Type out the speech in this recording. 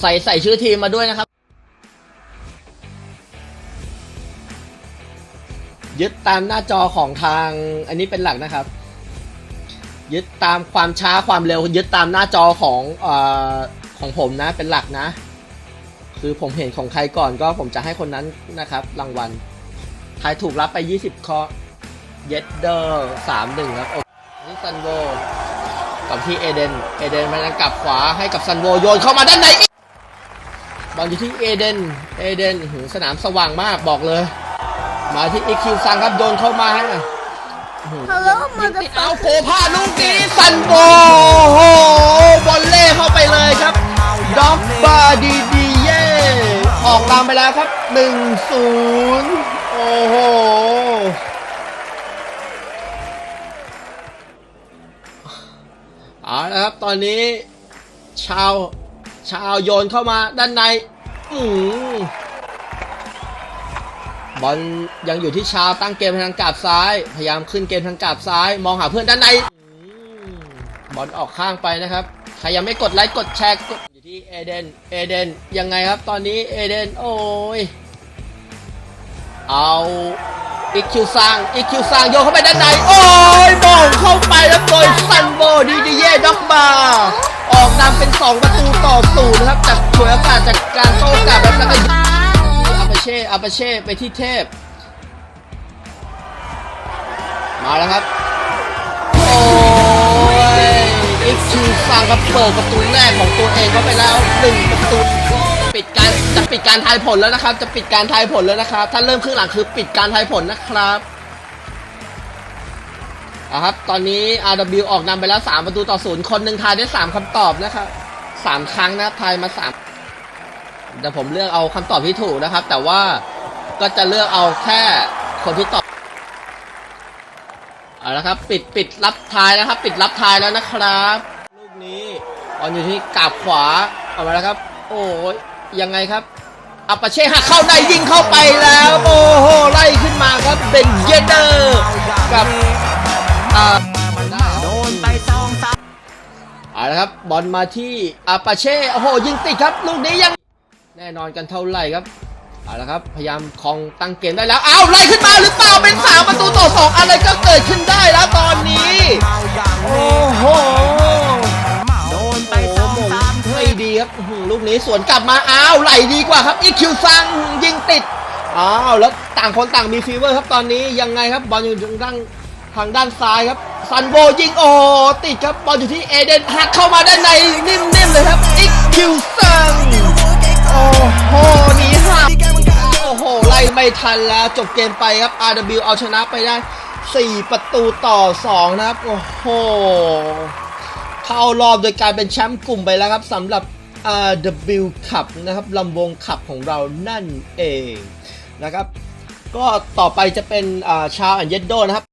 ใส่ใส่ชื่อทีมมาด้วยนะครับ ยึดตามหน้าจอของทางอันนี้เป็นหลักนะครับ ยึดตามความช้าความเร็ว ยึดตามหน้าจอของอของผมนะเป็นหลักนะ คือผมเห็นของใครก่อนก็ผมจะให้คนนั้นนะครับ รางวัลทายถูกรับไป 20 ข้อเยดเดอร์สามหนึ่งครับนี่ซันโวกับที่เอเดน เอเดนมันกลับขวาให้กับซันโวโยนเข้ามาด้านใน บอลอยู่ที่เอเดน เอเดนหือสนามสว่างมากบอกเลย มาที่อีคิวซังครับโยนเข้ามาให้ Hello ยิงติดเอา motherfucker โผพลาดลูกนี้ซันโบโอ้โหบอลเล่เข้าไปเลยครับด็อกบาดีดีเย่ออกตามไปแล้วครับ1-0โอ้โหเอาละครับตอนนี้ชาว ชาวโยนเข้ามาด้านในอืมบอลยังอยู่ที่ชาวตั้งเกมทางกาบซ้าย พยายามขึ้นเกมทางกาบซ้าย มองหาเพื่อนด้านในอืมบอลออกข้างไปนะครับใครยังไม่กดไลค์กดแชร์กดอยู่ที่เอเดนเอเดนยังไงครับตอนนี้เอเดนโอ้ยเอาอีคิวซังอีคิวซังโยนเข้าไปด้านในโอ้ยมองเข้าไปแล้ว เป็น 2 ประตูต่อศูนย์นะครับ จากฉวยโอกาสจากการโต้กลับแล้วก็อาปาเช่อาปาเช่ไปที่เทพ มาแล้วครับ โอ้ยอีกคิวซังครับเปิดประตูแรกของตัวเองเข้าไปแล้วหนึ่งประตูปิดการจะปิดการทายผลแล้วนะครับ จะปิดการทายผลแล้วนะครับ ถ้าเริ่มครึ่งหลังคือปิดการทายผลนะครับ อะครับ ตอนนี้ RW ออกนำไปแล้ว 3 ประตูต่อศูนย์คนหนึ่งทายได้ 3คำตอบนะครับสามครั้งนะทายมา3เดี๋ยวผมเลือกเอาคำตอบที่ถูกนะครับ แต่ว่าก็จะเลือกเอาแค่คนที่ตอบเอาละครับปิดปิดรับทายนะครับ ปิดรับทายแล้วนะครับ ลูกนี้บอลอยู่ที่กาบขวาเอามาแล้วครับ โอ้ยยังไงครับอัปปเช่หักเข้าในยิงเข้าไปแล้ว โอ้โหไล่ขึ้นมาครับเบนเยเดอร์กับ อ่าโดนไปสองสามเอาละครับบอลมาที่อาปาเช่โอ้โหยิงติดครับลูกนี้ยังแน่นอนกันเท่าไหร่ครับเอาละครับพยายามคลองตั้งเกมได้แล้วอ้าวไล่ขึ้นมาหรือเปล่าเป็นสามประตูต่อสองอะไรก็เกิดขึ้นได้แล้วตอนนี้เมาอย่างโอ้โหโดนไปโอ้สองโหสามเธไม่อดีครับอื้อหือลูกนี้สวนกลับมาอ้าวไหลดีกว่าครับอีคิวซังยิงติดอ้าวแล้วต่างคนต่างมีฟีเวอร์ครับตอนนี้ยังไงครับบอลอยู่ทางด้าน ทางด้านซ้ายครับ ซันโบยิงโอ้ติดครับบอลอยู่ที่เอเดนหักเข้ามาด้านในนิ่มๆเลยครับอีคิวซังโอ้โหหนีห่าโอ้โห ไล่ไม่ทันแล้วจบเกมไปครับ RW เอาชนะไปได้ 4 ประตูต่อ 2 นะครับ โอ้โห เข้ารอบโดยการเป็นแชมป์กลุ่มไปแล้วครับสำหรับ RW Cup นะครับลำวงขับของเรานั่นเองนะครับ ก็ต่อไปจะเป็นชาวอันเยดโดนะครับ